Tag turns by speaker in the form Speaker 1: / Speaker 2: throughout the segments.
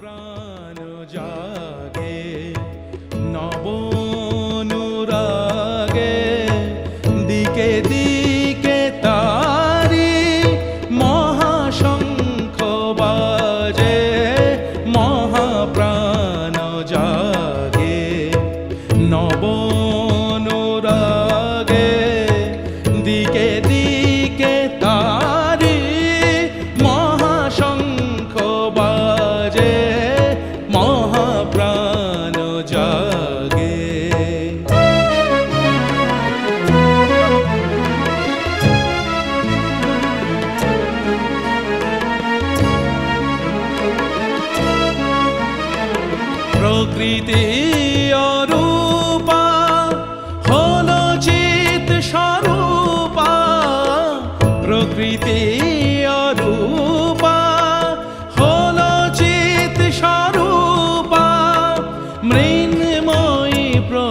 Speaker 1: প্রাণ জাগে
Speaker 2: নব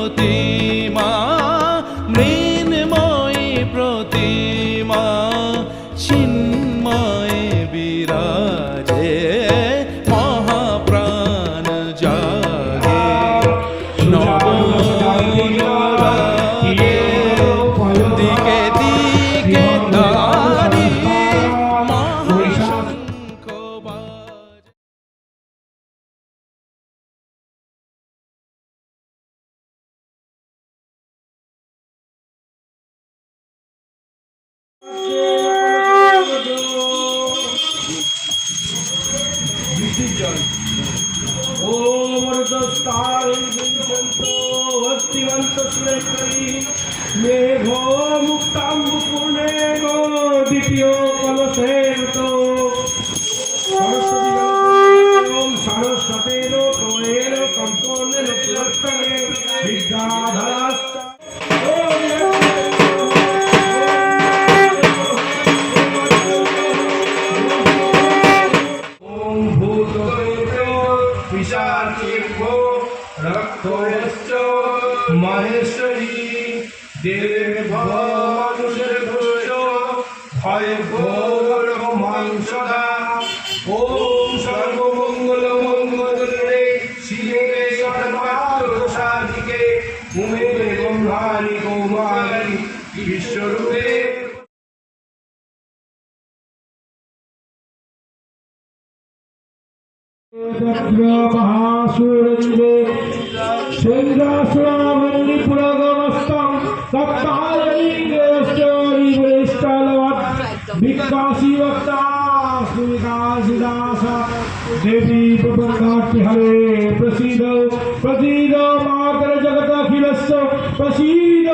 Speaker 2: teu महासूरञ्जे शैलासुरामल्लिपुरगमस्तं
Speaker 1: सप्ताहलिङ्गश्चरिवरिष्टलवत् विकासी वक्ता सुविकासिदास देवी प्रसीद प्रसीद माकर जगत अखिलस्य प्रसीद।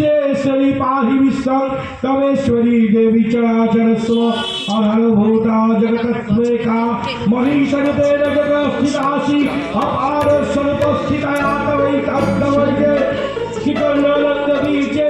Speaker 1: विशेश्वरी पाहि विश्वं तमेश्वरी देवी चराचर स्व अननुभूता जगतस्वेका महिषगते जगतस्थितासि अपार स्वरूपस्थितया तवैकब्दवर्गे शिखरनन्दबीजे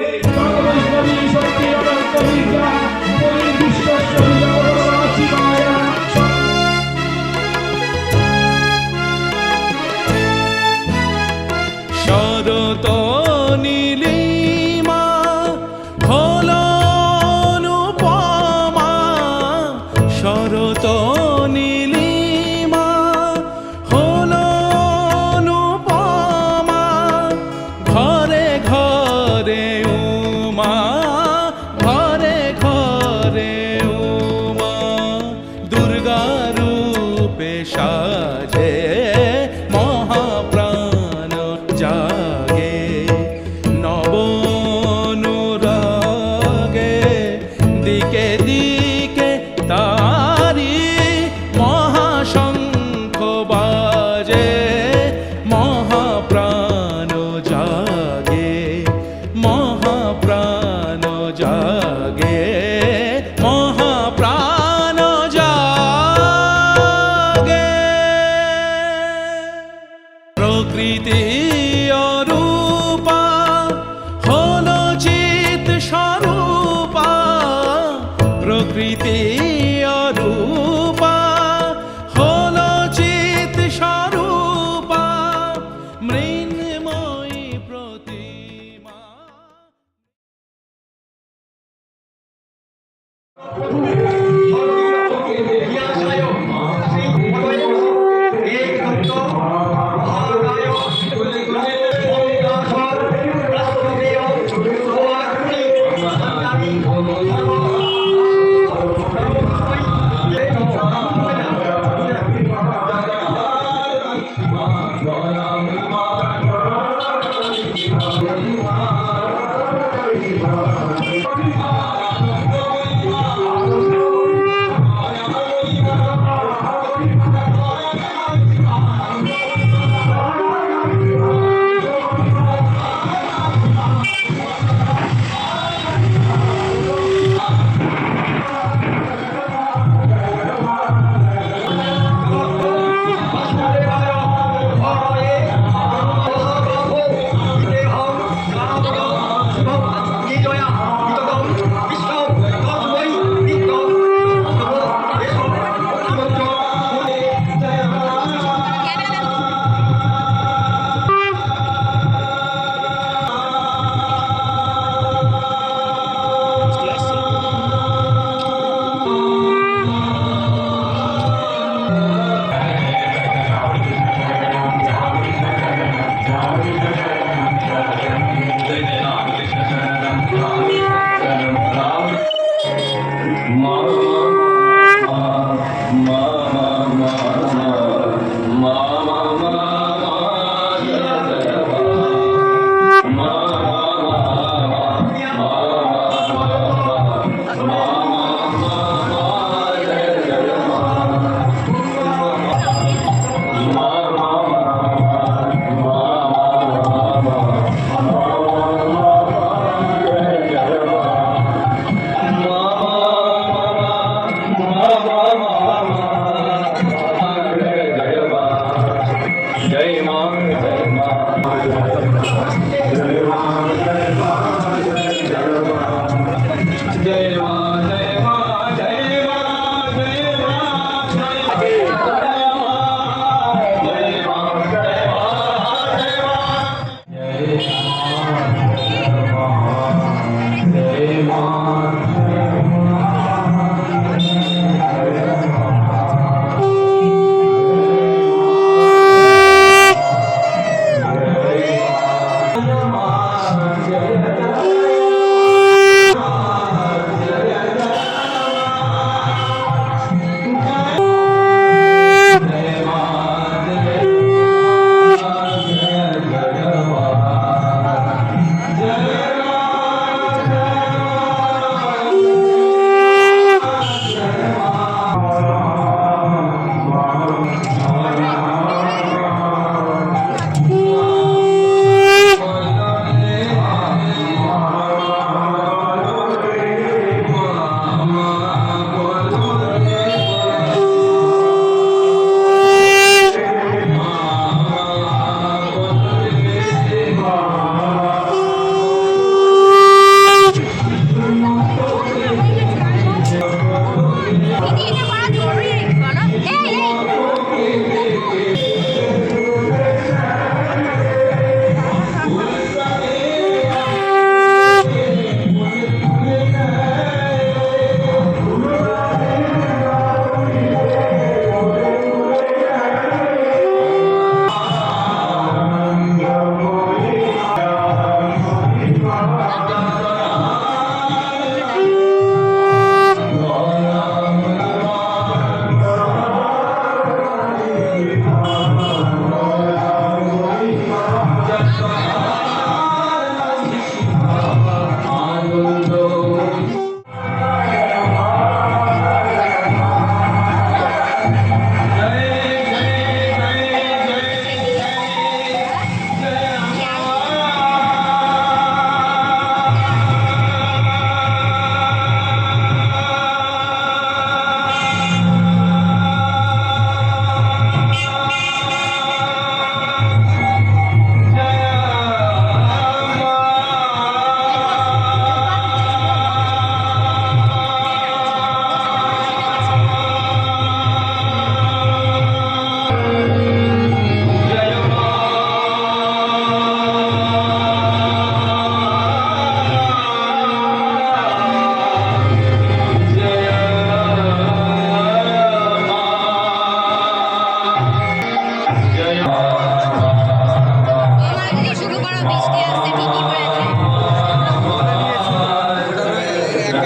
Speaker 1: Allah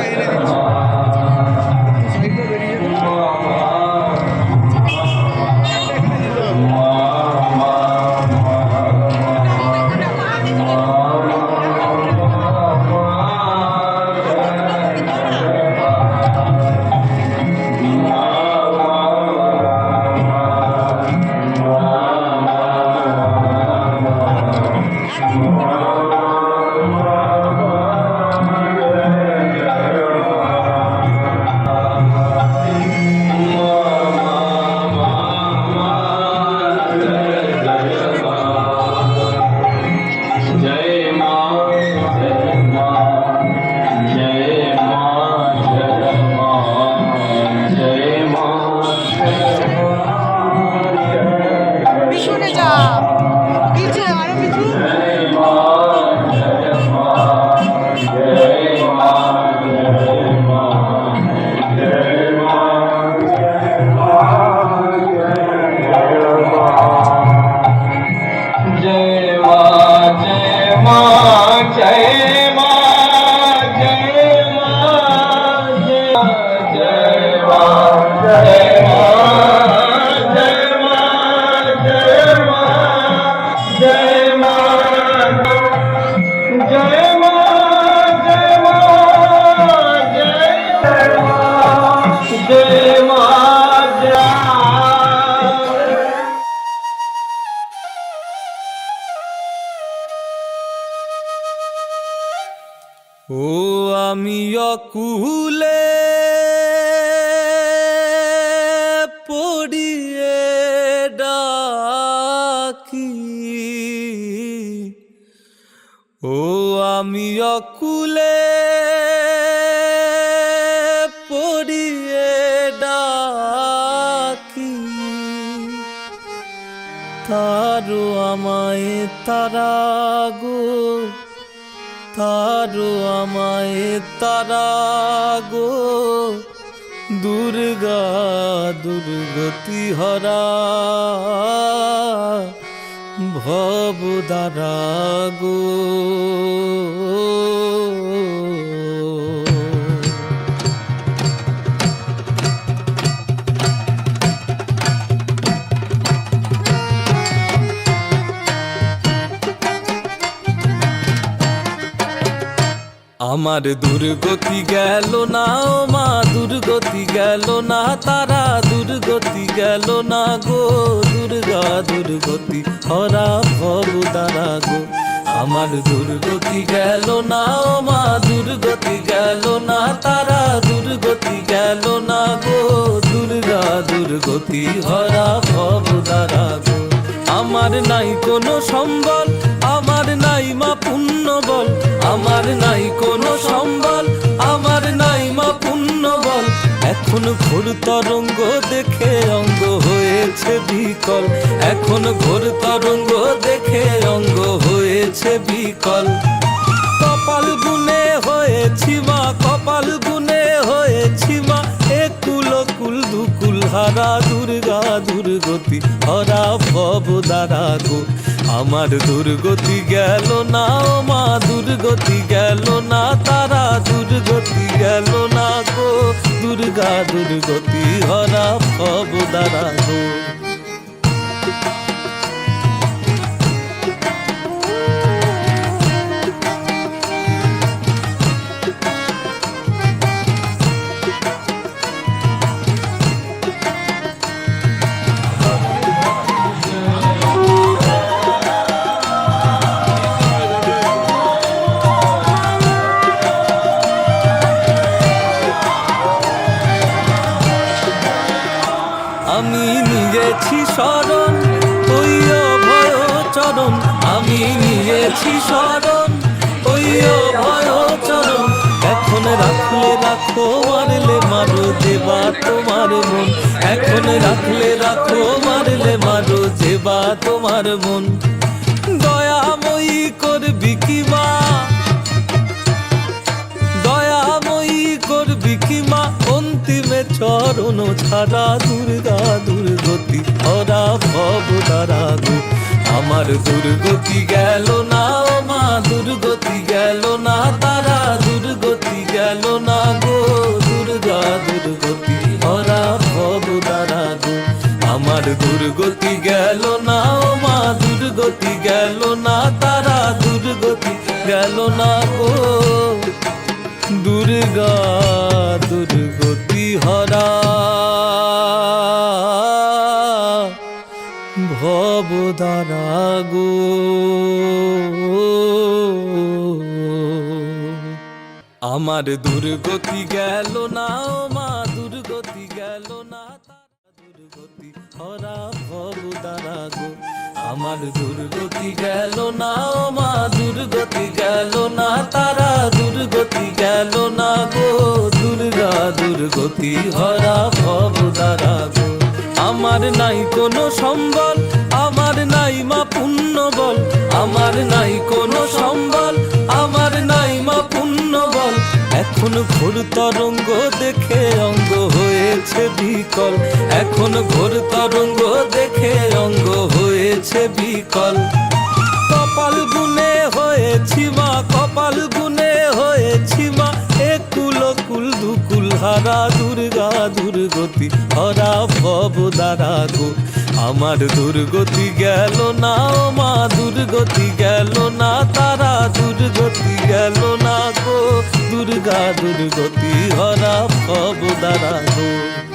Speaker 1: এনে দিচ্ছি
Speaker 3: আমি অকুলে পড়িয়ে ডাকি। ও আমি অকুলে পড়িয়ে ডাকি। তারো আমায় তারা গো তারো আমায় তারা গো। দুর্গা দুর্গতি হরা। ভব দারা গো। আমার দুর্গতি গেল না ও মা, দুর্গতি গেল না, তারা দুর্গতি গেল না গো। দুর্গা দুর্গতি, হরা ভব দ্বারা গো। আমার দুর্গতি গেল না ও মা, দুর্গতি গেল না, তারা দুর্গতি গেল না গো। দুর্গা দুর্গতি, হরা ভব দ্বারা গো। আমার নাই কোনো সম্বল পুণ্য বল আমার নাই কোনো সম্বল, আমার নাই মা পুণ্য বল এখন ঘোর তরঙ্গ দেখে অঙ্গ হয়েছে বিকল। এখন ঘোর তরঙ্গ দেখে অঙ্গ হয়েছে বিকল। কপাল গুনে হয়েছি মা, কপাল গুনে হয়েছি মা। হারা দুর্গা দুর্গতি হরা ভব দ্বারা গো। আমার দুর্গতি গেল না মা, দুর্গতি গেল না তারা, দুর্গতি গেল না গো। দুর্গা দুর্গতি হরা ভব দ্বারা গো। শরণ ওই অভয় চরণ, আমি নিয়েছি শরণ ওই অভয় চরণ। এখন রাখলে রাখো, মারলে মারো দেবা তোমার মন। এখন রাখলে রাখো, মারলে মারো দেবা তোমার মন। দয়াময়ী করবি কি চরণ ছাড়া দুর্গা দুর্গতি হরা ভব দ্বারা গো আমার দুর্গতি গেল না মা, দুর্গতি গেল না তারা, দুর্গতি গেল না গো। দুর্গা দুর্গতি হরা ভব দ্বারা গো আমার দুর্গতি গেল না মা, দুর্গতি গেল না তারা, দুর্গতি গেল না গো। দুর্গা দুর্গতি ভব গো আমার দুর্গতি গেল না মা, দুর্গতি গেল না দুর্গতি হরা ভব গো আমার দুর্গতি গেল না মা, দুর্গতি গেল না, তারা দুর্গতি গেল না গো। দুর্গা দুর্গতি হরা ভব আমার নাই কোনো সম্বল, আমার নাই মা পুণ্য বল। আমার নাই কোনো সম্বল, আমার নাই মা পুণ্য বল। এখন ঘোর তরঙ্গ দেখে অঙ্গ হয়েছে বিকল। এখন ঘোর তরঙ্গ দেখে অঙ্গ হয়েছে বিকল। কপাল গুনে হয়েছি মা, কপাল গুনে হয়েছি মা। হারা দুর্গা দুর্গতি, হরা ভব দ্বারা গো। আমার দুর্গতি গেল না মা, দুর্গতি গেল না তারা, দুর্গতি গেল না গো। দুর্গা দুর্গতি, হরা ভব দ্বারা গো।